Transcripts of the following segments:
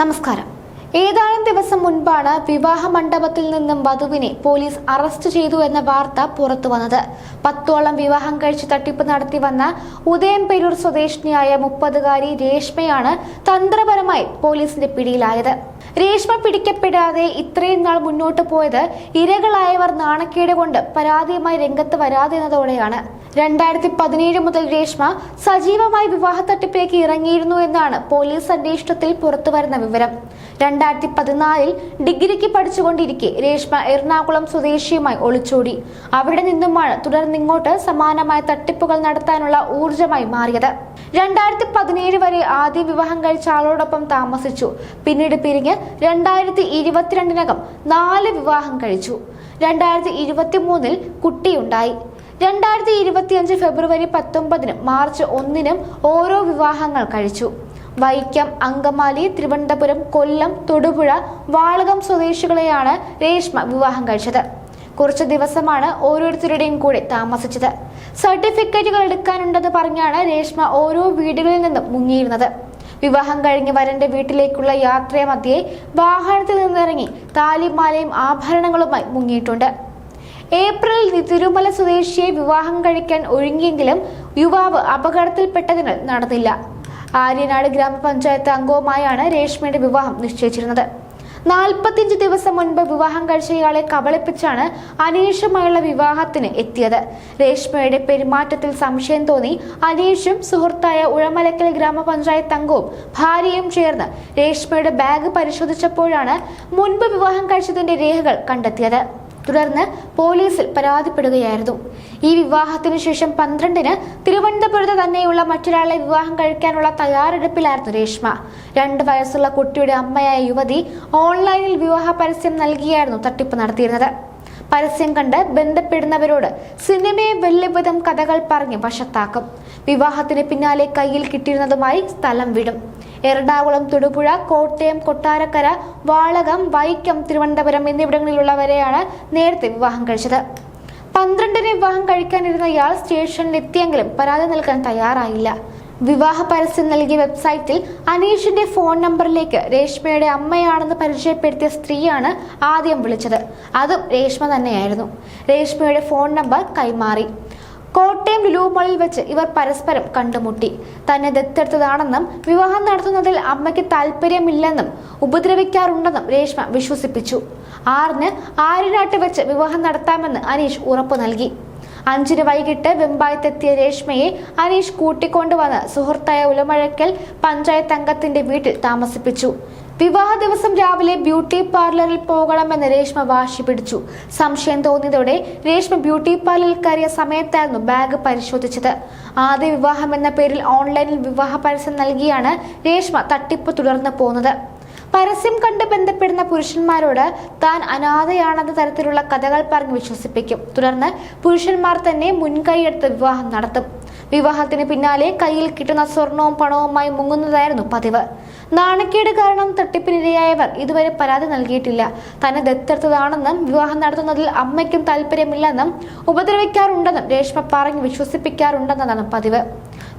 നമസ്കാരം. ഏതാനും ദിവസം മുൻപാണ് വിവാഹ മണ്ഡപത്തിൽ നിന്നും വധുവിനെ പോലീസ് അറസ്റ്റ് ചെയ്തു എന്ന വാർത്ത പുറത്തു വന്നത്. പത്തോളം വിവാഹം കഴിച്ച് തട്ടിപ്പ് നടത്തി വന്ന ഉദയംപേരൂർ സ്വദേശിനിയായ മുപ്പതുകാരി രേഷ്മയാണ് തന്ത്രപരമായി പോലീസിന്റെ പിടിയിലായത്. രേഷ്മ പിടിക്കപ്പെടാതെ ഇത്രയും നാൾ മുന്നോട്ട് പോയത് ഇരകളായവർ നാണക്കേട് കൊണ്ട് പരാതിയുമായി രംഗത്ത് വരാതിരുന്നതോടെയാണ്. രണ്ടായിരത്തി പതിനേഴ് മുതൽ രേഷ്മ സജീവമായി വിവാഹ തട്ടിപ്പിലേക്ക് ഇറങ്ങിയിരുന്നു എന്നാണ് പോലീസ് അന്വേഷണത്തിൽ പുറത്തുവരുന്ന വിവരം. രണ്ടായിരത്തി പതിനാലിൽ ഡിഗ്രിക്ക് പഠിച്ചുകൊണ്ടിരിക്കെ രേഷ്മ എറണാകുളം സ്വദേശിയുമായി ഒളിച്ചോടി. അവിടെ നിന്നുമാണ് തുടർന്നിങ്ങോട്ട് സമാനമായ തട്ടിപ്പുകൾ നടത്താനുള്ള ഊർജമായി മാറിയത്. രണ്ടായിരത്തി പതിനേഴ് വരെ ആദ്യം വിവാഹം കഴിച്ച ആളോടൊപ്പം താമസിച്ചു. പിന്നീട് പിരിഞ്ഞ് രണ്ടായിരത്തി ഇരുപത്തിരണ്ടിനകം നാല് വിവാഹം കഴിച്ചു. രണ്ടായിരത്തി ഇരുപത്തി മൂന്നിൽ കുട്ടിയുണ്ടായി. രണ്ടായിരത്തി ഇരുപത്തിയഞ്ച് ഫെബ്രുവരി പത്തൊമ്പതിനും മാർച്ച് ഒന്നിനും ഓരോ വിവാഹങ്ങൾ കഴിച്ചു. വൈക്കം അങ്കമാലി തിരുവനന്തപുരം കൊല്ലം തൊടുപുഴ വാളകം സ്വദേശികളെയാണ് രേഷ്മ വിവാഹം കഴിച്ചത്. കുറച്ച് ദിവസമാണ് ഓരോരുത്തരുടെയും കൂടെ താമസിച്ചത്. സർട്ടിഫിക്കറ്റുകൾ എടുക്കാനുണ്ടെന്ന് പറഞ്ഞാണ് രേഷ്മ ഓരോ വീടുകളിൽ നിന്നും മുങ്ങിയിരുന്നത്. വിവാഹം കഴിഞ്ഞ് വരന്റെ വീട്ടിലേക്കുള്ള യാത്രയെ മധ്യേ വാഹനത്തിൽ നിന്നിറങ്ങി താലിമാലയും ആഭരണങ്ങളുമായി മുങ്ങിയിട്ടുണ്ട്. ഏപ്രിലിൽ തിരുമല സ്വദേശിയെ വിവാഹം കഴിക്കാൻ ഒഴുങ്ങിയെങ്കിലും യുവാവ് അപകടത്തിൽപ്പെട്ടതിനാൽ നടന്നില്ല. ആര്യനാട് ഗ്രാമപഞ്ചായത്ത് അംഗവുമായാണ് രേഷ്മയുടെ വിവാഹം നിശ്ചയിച്ചിരുന്നത്. നാൽപ്പത്തിയഞ്ച് ദിവസം മുൻപ് വിവാഹം കഴിച്ച ഇയാളെ കബളിപ്പിച്ചാണ് അനീഷുമായുള്ള വിവാഹത്തിന് എത്തിയത്. രേഷ്മയുടെ പെരുമാറ്റത്തിൽ സംശയം തോന്നി അനീഷും സുഹൃത്തായ ഉഴമലക്കൽ ഗ്രാമപഞ്ചായത്ത് അംഗവും ഭാര്യയും ചേർന്ന് രേഷ്മയുടെ ബാഗ് പരിശോധിച്ചപ്പോഴാണ് മുൻപ് വിവാഹം കഴിച്ചതിന്റെ രേഖകൾ കണ്ടെത്തിയത്. തുടർന്ന് പോലീസിൽ പരാതിപ്പെടുകയായിരുന്നു. ഈ വിവാഹത്തിനു ശേഷം പന്ത്രണ്ടിന് തിരുവനന്തപുരത്ത് തന്നെയുള്ള മറ്റൊരാളെ വിവാഹം കഴിക്കാനുള്ള തയ്യാറെടുപ്പിലായിരുന്നു രേഷ്മ. രണ്ട് വയസ്സുള്ള കുട്ടിയുടെ അമ്മയായ യുവതി ഓൺലൈനിൽ വിവാഹ പരസ്യം നൽകിയായിരുന്നു തട്ടിപ്പ് നടത്തിയിരുന്നത്. പരസ്യം കണ്ട് ബന്ധപ്പെടുന്നവരോട് സിനിമയെ വെല്ലുവിധം കഥകൾ പറഞ്ഞ് വശത്താക്കും. വിവാഹത്തിന് പിന്നാലെ കയ്യിൽ കിട്ടിയിരുന്നതുമായി സ്ഥലം വിടും. എറണാകുളം തൊടുപുഴ കോട്ടയം കൊട്ടാരക്കര വാളകം വൈക്കം തിരുവനന്തപുരം എന്നിവിടങ്ങളിലുള്ളവരെയാണ് നേരത്തെ വിവാഹം കഴിച്ചത്. പന്ത്രണ്ടിന് വിവാഹം കഴിക്കാനിരുന്ന ഇയാൾ സ്റ്റേഷനിലെത്തിയെങ്കിലും പരാതി നൽകാൻ തയ്യാറായില്ല. വിവാഹ പരസ്യം നൽകിയ വെബ്സൈറ്റിൽ അനീഷിന്റെ ഫോൺ നമ്പറിലേക്ക് രേഷ്മയുടെ അമ്മയാണെന്ന് പരിചയപ്പെടുത്തിയ സ്ത്രീയാണ് ആദ്യം വിളിച്ചത്. അതും രേഷ്മ തന്നെയായിരുന്നു. രേഷ്മയുടെ ഫോൺ നമ്പർ കൈമാറി. കോട്ടയം ലുലു മാളിൽ വെച്ച് ഇവർ പരസ്പരം കണ്ടുമുട്ടി. തന്നെ ദത്തെടുത്തതാണെന്നും വിവാഹം നടത്തുന്നതിൽ അമ്മയ്ക്ക് താല്പര്യമില്ലെന്നും ഉപദ്രവിക്കാറുണ്ടെന്നും രേഷ്മ വിശ്വസിപ്പിച്ചു. ആറിന് ആര്യനാട്ട് വെച്ച് വിവാഹം നടത്താമെന്ന് അനീഷ് ഉറപ്പു നൽകി. അഞ്ചിന് വൈകിട്ട് വെമ്പായത്തെത്തിയ രേഷ്മയെ അനീഷ് കൂട്ടിക്കൊണ്ടുവന്ന് സുഹൃത്തായ ഉലമഴക്കൽ പഞ്ചായത്ത് അംഗത്തിന്റെ വീട്ടിൽ താമസിപ്പിച്ചു. വിവാഹ ദിവസം രാവിലെ ബ്യൂട്ടി പാർലറിൽ പോകണമെന്ന് രേഷ്മ വാശി പിടിച്ചു. സംശയം തോന്നിയതോടെ രേഷ്മ ബ്യൂട്ടി പാർലറിൽ കയറിയ സമയത്തായിരുന്നു ബാഗ് പരിശോധിച്ചത്. ആദ്യ വിവാഹം എന്ന പേരിൽ ഓൺലൈനിൽ വിവാഹ പരസ്യം നൽകിയാണ് രേഷ്മ തട്ടിപ്പ് തുടർന്ന് പോകുന്നത് പരസ്യം കണ്ട് ബന്ധപ്പെടുന്ന പുരുഷന്മാരോട് താൻ അനാഥയാണെന്ന തരത്തിലുള്ള കഥകൾ പറഞ്ഞ് വിശ്വസിപ്പിക്കും. തുടർന്ന് പുരുഷന്മാർ തന്നെ മുൻകൈയെടുത്ത് വിവാഹം നടത്തും. വിവാഹത്തിന് പിന്നാലെ കയ്യിൽ കിട്ടുന്ന സ്വർണവും പണവുമായി മുങ്ങുന്നതായിരുന്നു പതിവ്. നാണക്കേട് കാരണം തട്ടിപ്പിനിരയായവർ ഇതുവരെ പരാതി നൽകിയിട്ടില്ല. തന്നെ ദത്തെടുത്തതാണെന്നും വിവാഹം നടത്തുന്നതിൽ അമ്മയ്ക്കും താല്പര്യമില്ലെന്നും ഉപദ്രവിക്കാറുണ്ടെന്നും രേഷ്മ പറഞ്ഞ് വിശ്വസിപ്പിക്കാറുണ്ടെന്നതാണ് പതിവ്.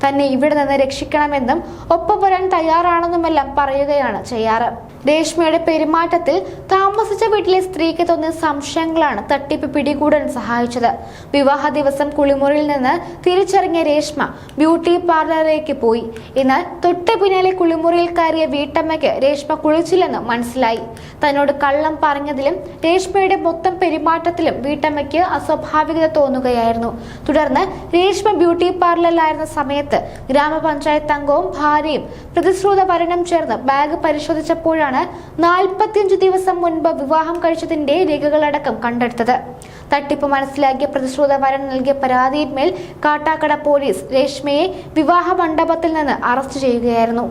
തന്നെ ഇവിടെ നിന്ന് രക്ഷിക്കണമെന്നും ഒപ്പം വരാൻ തയ്യാറാണെന്നുമെല്ലാം പറയുകയാണ് ചെയ്യാറ്. രേഷ്മയുടെ പെരുമാറ്റത്തിൽ താമസിച്ച വീട്ടിലെ സ്ത്രീക്ക് തോന്നിയ സംശയങ്ങളാണ് തട്ടിപ്പ് പിടികൂടാൻ സഹായിച്ചത്. വിവാഹ ദിവസം കുളിമുറിയിൽ നിന്ന് തിരിച്ചറിഞ്ഞ രേഷ്മ ബ്യൂട്ടി പാർലറിലേക്ക് പോയി. എന്നാൽ തൊട്ട് പിന്നാലെ കുളിമുറിയിൽ കയറിയ വീട്ടമ്മയ്ക്ക് രേഷ്മ കുളിച്ചില്ലെന്ന് മനസ്സിലായി. തന്നോട് കള്ളം പറഞ്ഞതിലും രേഷ്മയുടെ മൊത്തം പെരുമാറ്റത്തിലും വീട്ടമ്മയ്ക്ക് അസ്വാഭാവികത തോന്നുകയായിരുന്നു. തുടർന്ന് രേഷ്മ ബ്യൂട്ടി പാർലറിലായിരുന്ന സമയത്ത് ഗ്രാമപഞ്ചായത്ത് അംഗവും ഭാര്യയും പ്രതിശ്രുത ഭരണം ചേർന്ന് ബാഗ് പരിശോധിച്ചപ്പോഴാണ് നാൽപ്പത്തിയഞ്ച് ദിവസം മുൻപ് വിവാഹം കഴിച്ചതിന്റെ രേഖകളടക്കം കണ്ടെടുത്തത്. തട്ടിപ്പ് മനസ്സിലാക്കിയ പ്രതിശ്രുത വരൻ നൽകിയ പരാതിയിന്മേൽ കാട്ടാക്കട പോലീസ് രേഷ്മയെ വിവാഹ മണ്ഡപത്തിൽ നിന്ന് അറസ്റ്റ് ചെയ്യുകയായിരുന്നു.